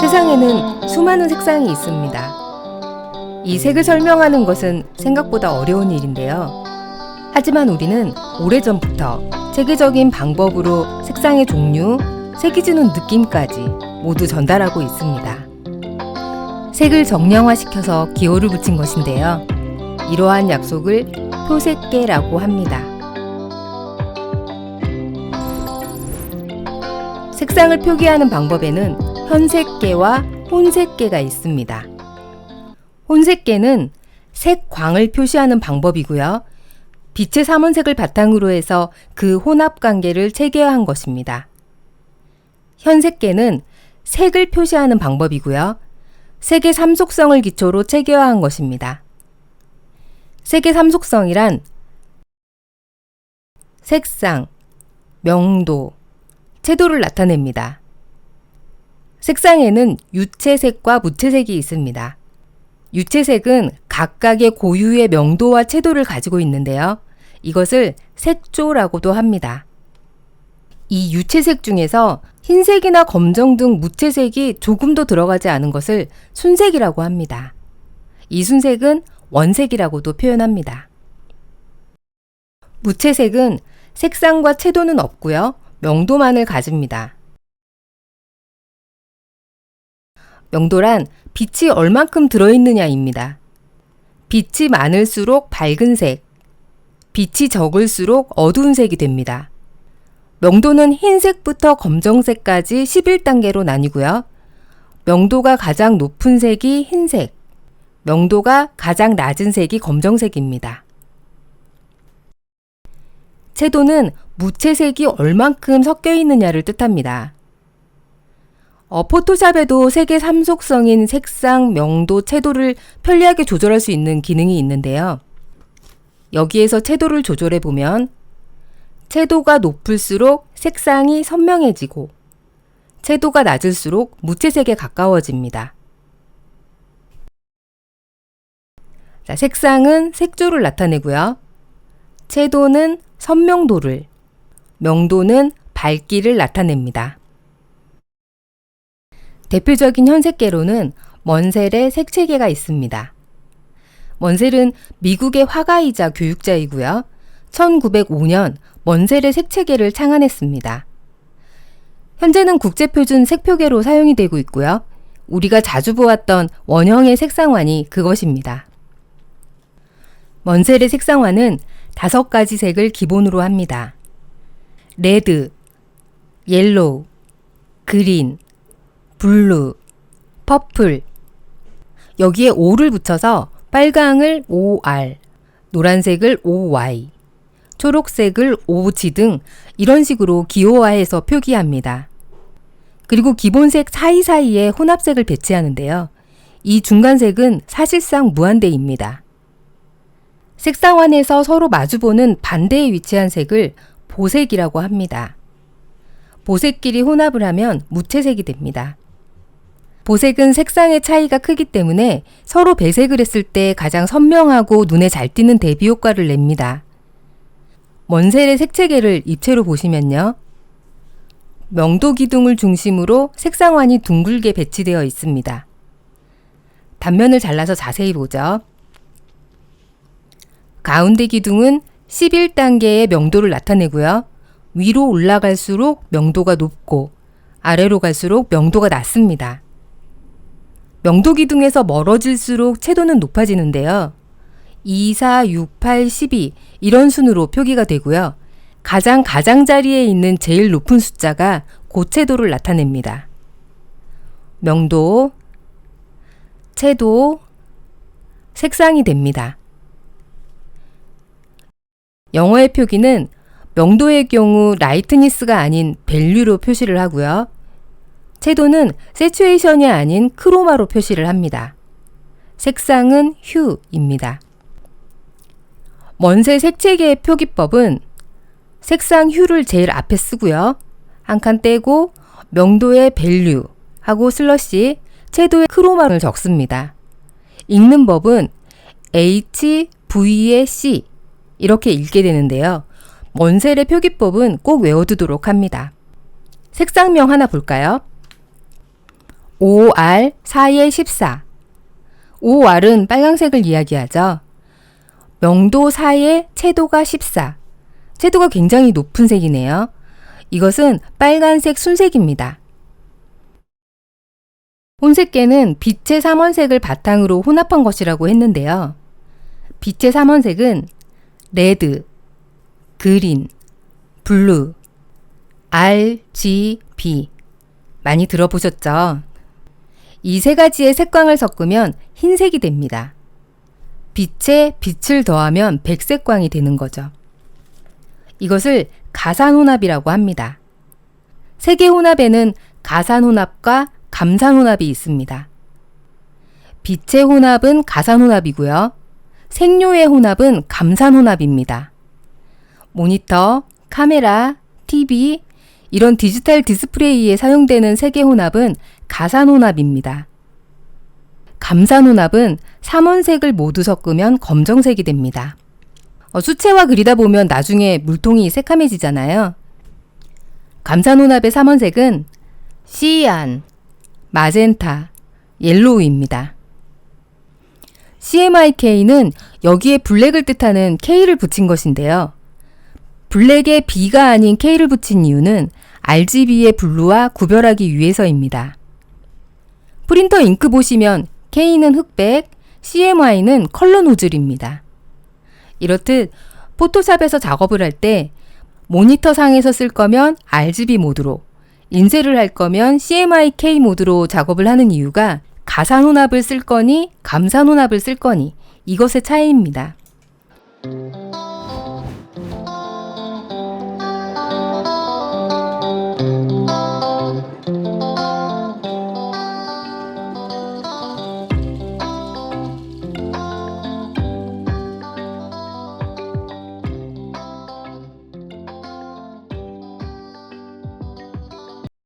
세상에는 수많은 색상이 있습니다. 이 색을 설명하는 것은 생각보다 어려운 일인데요. 하지만 우리는 오래전부터 체계적인 방법으로 색상의 종류, 색이 주는 느낌까지 모두 전달하고 있습니다. 색을 정량화시켜서 기호를 붙인 것인데요. 이러한 약속을 표색계라고 합니다. 색상을 표기하는 방법에는 현색계와 혼색계가 있습니다. 혼색계는 색광을 표시하는 방법이고요. 빛의 삼원색을 바탕으로 해서 그 혼합 관계를 체계화한 것입니다. 현색계는 색을 표시하는 방법이고요. 색의 삼속성을 기초로 체계화한 것입니다. 색의 삼속성이란 색상, 명도, 채도를 나타냅니다. 색상에는 유채색과 무채색이 있습니다. 유채색은 각각의 고유의 명도와 채도를 가지고 있는데요. 이것을 색조라고도 합니다. 이 유채색 중에서 흰색이나 검정 등 무채색이 조금도 들어가지 않은 것을 순색이라고 합니다. 이 순색은 원색이라고도 표현합니다. 무채색은 색상과 채도는 없고요. 명도만을 가집니다. 명도란 빛이 얼만큼 들어있느냐입니다. 빛이 많을수록 밝은 색, 빛이 적을수록 어두운 색이 됩니다. 명도는 흰색부터 검정색까지 11단계로 나뉘고요. 명도가 가장 높은 색이 흰색, 명도가 가장 낮은 색이 검정색입니다. 채도는 무채색이 얼만큼 섞여 있느냐를 뜻합니다. 어, 포토샵에도 색의 삼속성인 색상, 명도, 채도를 편리하게 조절할 수 있는 기능이 있는데요. 여기에서 채도를 조절해 보면 채도가 높을수록 색상이 선명해지고 채도가 낮을수록 무채색에 가까워집니다. 자, 색상은 색조를 나타내고요. 채도는 선명도를, 명도는 밝기를 나타냅니다. 대표적인 현색계로는 먼셀의 색체계가 있습니다. 먼셀은 미국의 화가이자 교육자이고요. 1905년 먼셀의 색체계를 창안했습니다. 현재는 국제표준 색표계로 사용이 되고 있고요. 우리가 자주 보았던 원형의 색상환이 그것입니다. 먼셀의 색상환은 다섯 가지 색을 기본으로 합니다. 레드, 옐로우, 그린, 블루, 퍼플. 여기에 O를 붙여서 빨강을 OR, 노란색을 OY, 초록색을 OG 등 이런 식으로 기호화해서 표기합니다. 그리고 기본색 사이사이에 혼합색을 배치하는데요. 이 중간색은 사실상 무한대입니다. 색상환에서 서로 마주보는 반대에 위치한 색을 보색이라고 합니다. 보색끼리 혼합을 하면 무채색이 됩니다. 보색은 색상의 차이가 크기 때문에 서로 배색을 했을 때 가장 선명하고 눈에 잘 띄는 대비 효과를 냅니다. 먼셀의 색체계를 입체로 보시면요. 명도 기둥을 중심으로 색상환이 둥글게 배치되어 있습니다. 단면을 잘라서 자세히 보죠. 가운데 기둥은 11단계의 명도를 나타내고요. 위로 올라갈수록 명도가 높고 아래로 갈수록 명도가 낮습니다. 명도 기둥에서 멀어질수록 채도는 높아지는데요. 2, 4, 6, 8, 12 이런 순으로 표기가 되고요. 가장 가장자리에 있는 제일 높은 숫자가 고채도를 나타냅니다. 명도, 채도, 색상이 됩니다. 영어의 표기는 명도의 경우 라이트니스가 아닌 밸류로 표시를 하고요. 채도는 세츄에이션이 아닌 크로마로 표시를 합니다. 색상은 휴입니다. 먼세 색채계의 표기법은 색상 휴를 제일 앞에 쓰고요. 한 칸 떼고 명도의 밸류 하고 슬러시 채도의 크로마를 적습니다. 읽는 법은 H, V의 C 이렇게 읽게 되는데요. 먼셀의 표기법은 꼭 외워두도록 합니다. 색상명 하나 볼까요? 5R 4에 14. 5R은 빨강색을 이야기하죠. 명도 4에 채도가 14. 채도가 굉장히 높은 색이네요. 이것은 빨간색 순색입니다. 혼색계는 빛의 삼원색을 바탕으로 혼합한 것이라고 했는데요. 빛의 삼원색은 레드, 그린, 블루, R, G, B 많이 들어보셨죠? 이 세 가지의 색광을 섞으면 흰색이 됩니다. 빛에 빛을 더하면 백색광이 되는 거죠. 이것을 가산혼합이라고 합니다. 세개 혼합에는 가산혼합과 감산혼합이 있습니다. 빛의 혼합은 가산혼합이고요. 생료의 혼합은 감산 혼합입니다. 모니터, 카메라, TV, 이런 디지털 디스플레이에 사용되는 세개 혼합은 가산 혼합입니다. 감산 혼합은 삼원색을 모두 섞으면 검정색이 됩니다. 어, 수채화 그리다 보면 나중에 물통이 새카매지잖아요. 감산 혼합의 삼원색은 시안, 마젠타, 옐로우입니다. CMYK는 여기에 블랙을 뜻하는 K를 붙인 것인데요. 블랙에 B가 아닌 K를 붙인 이유는 RGB의 블루와 구별하기 위해서입니다. 프린터 잉크 보시면 K는 흑백, CMY는 컬러 노즐입니다. 이렇듯 포토샵에서 작업을 할 때 모니터 상에서 쓸 거면 RGB 모드로, 인쇄를 할 거면 CMYK 모드로 작업을 하는 이유가 가산혼합을 쓸 거니 감산혼합을 쓸 거니 이것의 차이입니다.